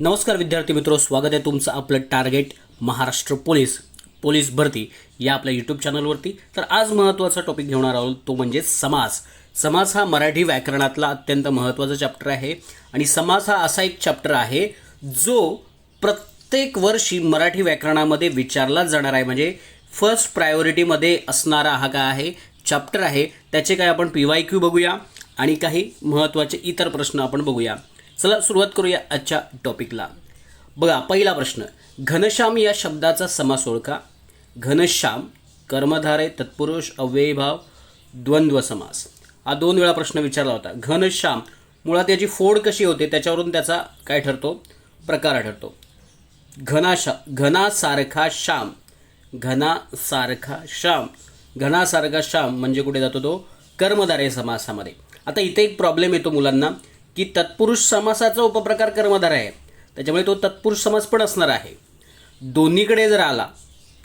नमस्कार विद्यार्थी मित्रो स्वागत आहे तुमचं आपलं टार्गेट महाराष्ट्र पोलीस पोलीस भरती या आपल्या यूट्यूब चॅनलवरती तर आज महत्त्वाचा टॉपिक घेणार आहोत तो म्हणजे समास समास हा मराठी व्याकरणातला अत्यंत महत्त्वाचा चॅप्टर आहे आणि समास हा असा एक चॅप्टर आहे जो प्रत्येक वर्षी मराठी व्याकरणामध्ये विचारला जाणार आहे. म्हणजे फर्स्ट प्रायोरिटीमध्ये असणारा हा काय आहे? चॅप्टर आहे. त्याचे काय आपण पी वाय क्यू बघूया आणि काही महत्त्वाचे इतर प्रश्न आपण बघूया. चला सुरुवात करूया आजच्या टॉपिकला. बघा पहिला प्रश्न. घनश्याम या शब्दाचा समास ओळखा. घनश्याम कर्मधारे तत्पुरुष अव्ययभाव द्वंद्व समास. हा दोन वेळा प्रश्न विचारला होता. घनश्याम मुळात याची फोड कशी होते? त्याच्यावरून त्याचा काय ठरतो? प्रकार ठरतो. घनाशा घनासारखा श्याम. घनासारखा श्याम. घनासारखा श्याम म्हणजे कुठे जातो तो? कर्मधारे समासामध्ये. आता इथे एक प्रॉब्लेम येतो मुलांना. की तत्पुरुष समासाचा उपप्रकार कर्मधार आहे. त्याच्यामुळे तो तत्पुरुष समास पण असणार आहे. दोन्हीकडे जर आला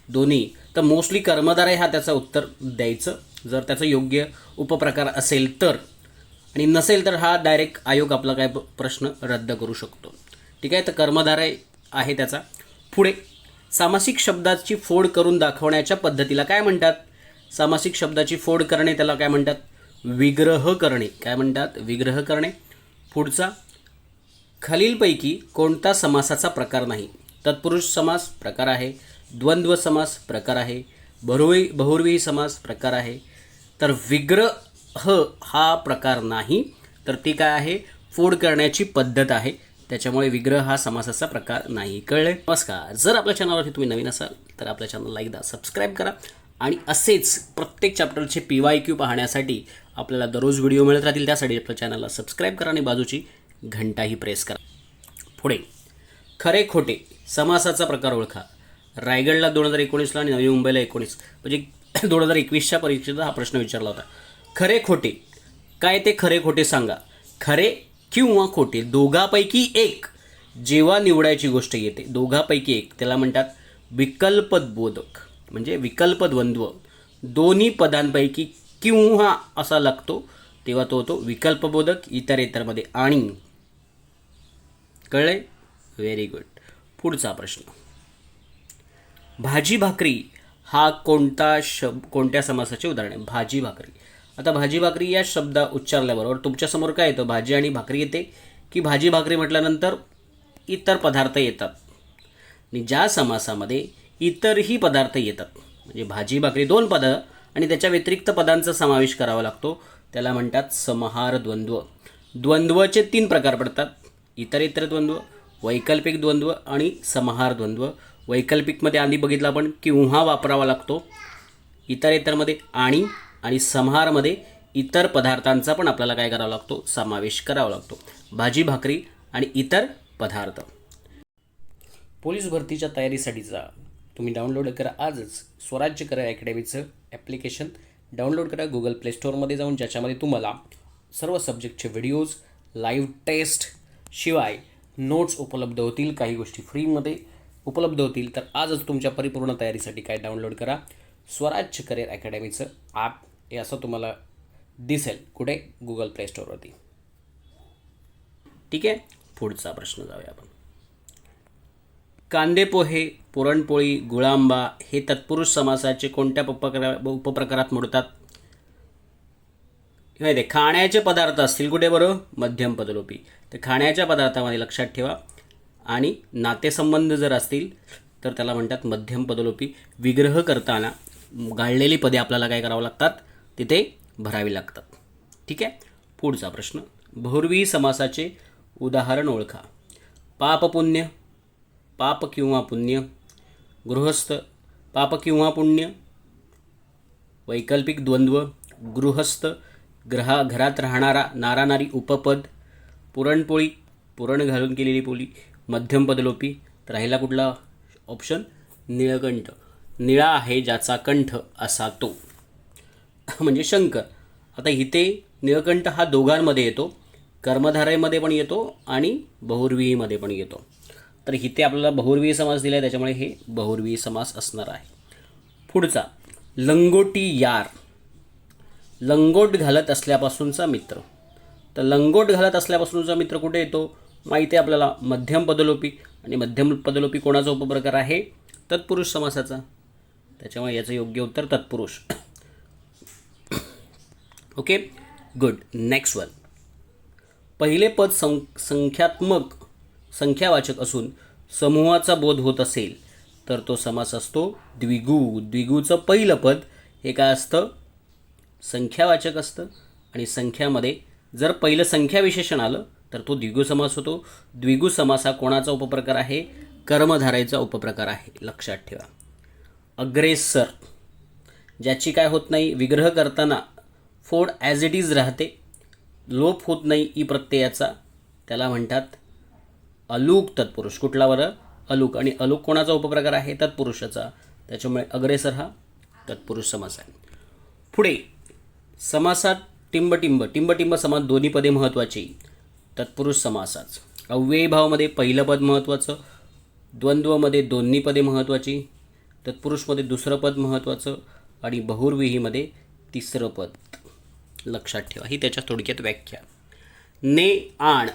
दोन्ही तर मोस्टली कर्मधार आहे हा त्याचं उत्तर द्यायचं. जर त्याचं योग्य उपप्रकार असेल तर. आणि नसेल तर हा डायरेक्ट आयोग आपला काय प्रश्न रद्द करू शकतो. ठीक आहे? तर कर्मधार आहे त्याचा. पुढे सामासिक शब्दाची फोड करून दाखवण्याच्या पद्धतीला काय म्हणतात? सामासिक शब्दाची फोड करणे त्याला काय म्हणतात? विग्रह करणे. काय म्हणतात? विग्रह करणे. पुढचा खालीलपैकी कोणता समासाचा प्रकार नाही. तत्पुरुष समास प्रकार आहे द्वंद्व समास प्रकार आहे बहुवी बहुर्वी समास प्रकार आहे. तर विग्रह हा प्रकार नाही तर ती काय आहे? फोड करण्याची पद्धत आहे. त्याच्यामुळे विग्रह हा समासाचा प्रकार नाही. कळले? नमस्कार. जर आपल्या चॅनलवरती तुम्ही नवीन असाल तर आपल्या चॅनलला एकदा सबस्क्राईब करा. आणि असेच प्रत्येक चॅप्टरचे पी वाय क्यू पाहण्यासाठी आपल्याला दररोज व्हिडिओ मिळत राहतील त्यासाठी आपल्या चॅनलला सबस्क्राईब करा आणि बाजूची घंटाही प्रेस करा. पुढे खरे खोटे समासाचा प्रकार ओळखा. रायगडला दोन हजार एकोणीसला आणि नवी मुंबईला एकोणीस. म्हणजे दोन हजार एकवीसच्या परीक्षेचा हा प्रश्न विचारला होता. खरे खोटे काय ते खरे खोटे सांगा. खरे किंवा खोटे दोघापैकी एक. जेव्हा निवडायची गोष्ट येते दोघापैकी एक. त्याला म्हणतात विकल्पबोधक म्हणजे विकल्पद्वंद्व. दोन्ही पदांपैकी किंवा असा लागतो तेव्हा तो होतो विकल्पबोधक इतर इतरमध्ये आणि कळले व्हेरी गुड पुढचा प्रश्न. भाजी भाकरी हा कोणता शब कोणत्या समासाचे उदाहरण आहे? भाजी भाकरी. आता भाजी भाकरी या शब्द उच्चारल्याबरोबर तुमच्यासमोर काय येतं? भाजी आणि भाकरी येते. की भाजी भाकरी म्हटल्यानंतर इतर पदार्थ येतात. आणि ज्या समासामध्ये इतरही पदार्थ येतात म्हणजे भाजी भाकरी दोन पदं आणि त्याच्या व्यतिरिक्त पदांचा समावेश करावा लागतो. त्याला म्हणतात समहार द्वंद्व. द्वंद्वचे तीन प्रकार पडतात. इतर इतर द्वंद्व वैकल्पिक द्वंद्व आणि समहार द्वंद्व. वैकल्पिकमध्ये आधी बघितलं आपण किंवा वापरावा लागतो. इतर इतरमध्ये आणि आणि समहारमध्ये इतर पदार्थांचा पण आपल्याला काय करावा लागतो? समावेश करावा लागतो. भाजी भाकरी आणि इतर पदार्थ. पोलीस भरतीच्या तयारीसाठीचा तुम्ही डाउनलोड करा आजच स्वराज्य करा अकॅडमीचं ॲप्लिकेशन डाउनलोड करा गुगल प्ले स्टोअरमध्ये जाऊन ज्याच्यामध्ये तुम्हाला सर्व सब्जेक्टचे व्हिडिओज लाईव्ह टेस्ट शिवाय नोट्स उपलब्ध होतील काही गोष्टी फ्रीमध्ये उपलब्ध होतील. तर आजच तुमच्या परिपूर्ण तयारीसाठी काय डाउनलोड करा? स्वराज्य करिअर अकॅडमीचं ॲप हे असं तुम्हाला दिसेल कुठे? गुगल प्ले स्टोअरवरती ठीक आहे? पुढचा प्रश्न जाऊया आपण. कांदे पोहे पुरणपोळी गुळांबा हे तत्पुरुष समासाचे कोणत्या उपप्रकारा उपप्रकारात मोडतात? माहिती ते खाण्याचे पदार्थ असतील कुठे बरं? मध्यम पदलोपी. तर खाण्याच्या पदार्थामध्ये लक्षात ठेवा. आणि नातेसंबंध जर असतील तर त्याला म्हणतात मध्यम पदलोपी. विग्रह करताना गाळलेली पदे आपल्याला काय करावं लागतात? तिथे भरावी लागतात. ठीक आहे? पुढचा प्रश्न. भोरवी समासाचे उदाहरण ओळखा. पापपुण्य पाप किंवा पुण्य गृहस्थ पाप किंवा पुण्य वैकल्पिक द्वंद्व गृहस्थ ग्रहा घरात राहणारा नारानारी उपपद पुरणपोळी पुरण घालून केलेली पोळी मध्यम पदलोपी तर राहिला कुठला ऑप्शन निळकंठ. निळा आहे ज्याचा कंठ असा तो. म्हणजे शंकर आता इथे निळकंठ हा दोघांमध्ये येतो. कर्मधारेमध्ये पण येतो आणि बहुर्वीहीमध्ये पण येतो. तर इथे आपल्याला बहुर्वी समास दिला आहे त्याच्यामुळे हे बहुर्वी समास असणार आहे. पुढचा लंगोटी यार. लंगोट घालत असल्यापासूनचा मित्र. तर लंगोट घालत असल्यापासूनचा मित्र कुठे येतो? माहिती आहे आपल्याला मध्यम पदलोपी. आणि मध्यम पदलोपी कोणाचा उपप्रकार आहे? तत्पुरुष समासाचा. त्याच्यामुळे याचं योग्य उत्तर तत्पुरुष. ओके गुड नेक्स्ट वन पहिले पद सं संख्यात्मक संख्यावाचक असून समूहाचा बोध होत असेल तर तो समास असतो द्विगु. द्विगूचं पहिलं पद हे काय असतं? संख्यावाचक असतं. आणि संख्यामध्ये जर पहिलं संख्या विशेषण आलं तर तो द्विगु समास होतो. द्विगु समास हा कोणाचा उपप्रकार आहे? कर्मधारायचा उपप्रकार आहे. लक्षात ठेवा. अग्रेसर ज्याची काय होत नाही विग्रह करताना फोड ॲज इट इज राहते. लोप होत नाही ई प्रत्ययाचा. त्याला म्हणतात अलूक तत्पुरुष. कुठला बरं? अलूक. आणि अलूक कोणाचा उपप्रकार आहे? तत्पुरुषाचा. त्याच्यामुळे अग्रेसर हा तत्पुरुष समास आहे. पुढे समासात टिंबटिंब. टिंबटिंब समास दोन्ही पदे महत्त्वाची तत्पुरुष समासाच. अव्ययीभावामध्ये पहिलं पद महत्त्वाचं द्वंद्वमध्ये दोन्ही पदे महत्त्वाची तत्पुरुषमध्ये दुसरं पद महत्त्वाचं आणि बहुर्विहीमध्ये तिसरं पद. लक्षात ठेवा. ही त्याच्या थोडक्यात व्याख्या. ने आण.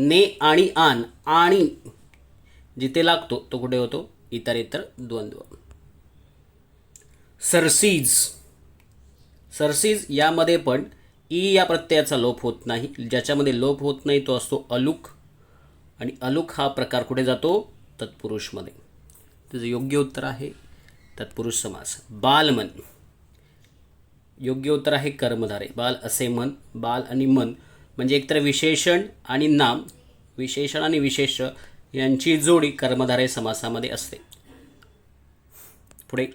ने आणि आन आणि जिथे लागतो तो कुठे होतो? इतर इतर द्वंद्व. सरसीज. सरसीज यामध्ये पण ई या प्रत्ययाचा लोप होत नाही. ज्याच्यामध्ये लोप होत नाही तो असतो अलुक. आणि अलुक हा प्रकार कुठे जातो? तत्पुरुषमध्ये. त्याचं योग्य उत्तर आहे तत्पुरुष समास. बालमन. योग्य उत्तर आहे कर्मधारे. बाल असे मन बाल आणि मन म्हणजे एकतर विशेषण आणि नाम विशेषण आणि विशेष यांची जोडी कर्मधारे समासामध्ये असते. पुढे.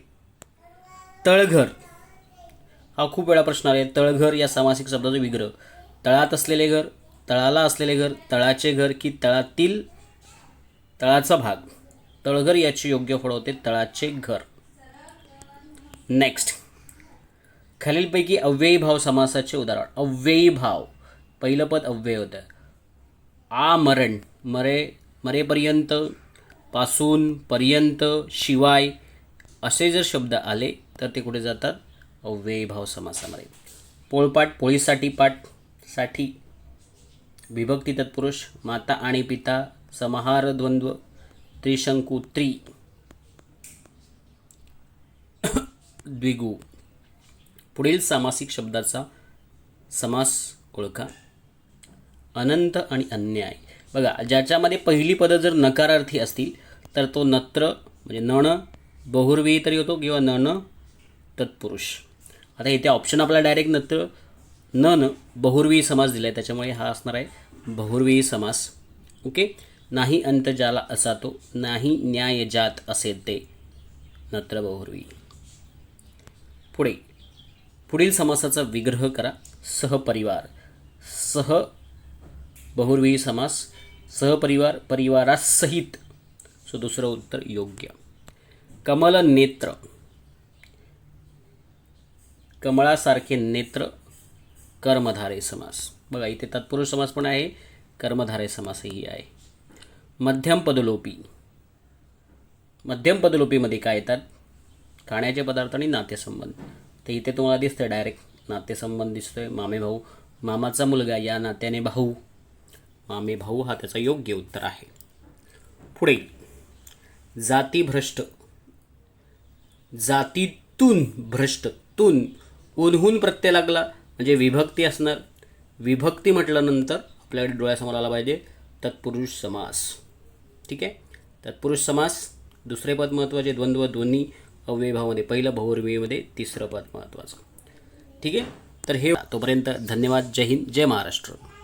तळघर. हा खूप वेळा प्रश्न आहे. तळघर या सामासिक शब्दाचा विग्रह. तळात असलेले घर तळाला असलेले घर तळाचे घर की तळातील तळाचा भाग. तळघर याची योग्य फळ होते तळाचे घर. नेक्स्ट खालीलपैकी अव्ययी भाव समासाचे उदाहरण. अव्ययी भाव पहिलं पद अव्यय होतं. आ मरण मरे मरेपर्यंत पासून पर्यंत शिवाय असे जर शब्द आले तर ते कुठे जातात? अव्ययी भाव समासामध्ये. पोळपाट पोळीसाठी पाठसाठी. विभक्ती तत्पुरुष माता आणि पिता समाहार द्वंद्व त्रिशंकू त्रि. द्विगु. पुढील सामासिक शब्दाचा समास ओळखा. अनंत आणि अन्याय. बघा ज्याच्यामध्ये पहिली पदं जर नकारार्थी असतील तर तो नत्र म्हणजे नण बहुर्वी तरी होतो किंवा नण तत्पुरुष. आता इथे ऑप्शन आपला डायरेक्ट नत्र नन बहुर्वी समास दिला आहे त्याच्यामुळे हा असणार आहे बहुर्वी समास. ओके नाही अंत ज्याला असा तो नाही न्याय जात असे ते नत्र बहुर्वी. पुढे. पुढील समासाचा विग्रह करा. सहपरिवार. सह बहुर्वी समास सहपरिवार परिवारासहित. सो दुसरं उत्तर योग्य. कमल नेत्र. कमळासारखे नेत्र कर्मधारे समास. बघा इथे तत्पुरुष समास पण आहे कर्मधारे समासही आहे. मध्यम पदलोपी. मध्यम पदलोपीमध्ये काय येतात? खाण्याचे पदार्थ आणि नातेसंबंध. तर इथे तुम्हाला दिसतं डायरेक्ट नातेसंबंध दिसतोय. मामे भाऊ मामाचा मुलगा या नात्याने भाऊ. मामे भाऊ हा त्याचा योग्य उत्तर आहे. पुढे. जातीभ्रष्ट. जातीतून भ्रष्ट. तून. उन्हून प्रत्यय लागला म्हणजे विभक्ती असणार. विभक्ती म्हटल्यानंतर आपल्याकडे डोळ्यासमोर आला पाहिजे तत्पुरुष समास. ठीक आहे? तत्पुरुष समास दुसरे पद महत्त्वाचे द्वंद्व दोन्ही अव्ययभावामध्ये पहिलं भौर्वीमध्ये तिसरं पद महत्त्वाचं ठीक आहे? तर हे तोपर्यंत धन्यवाद. जय हिंद जय महाराष्ट्र.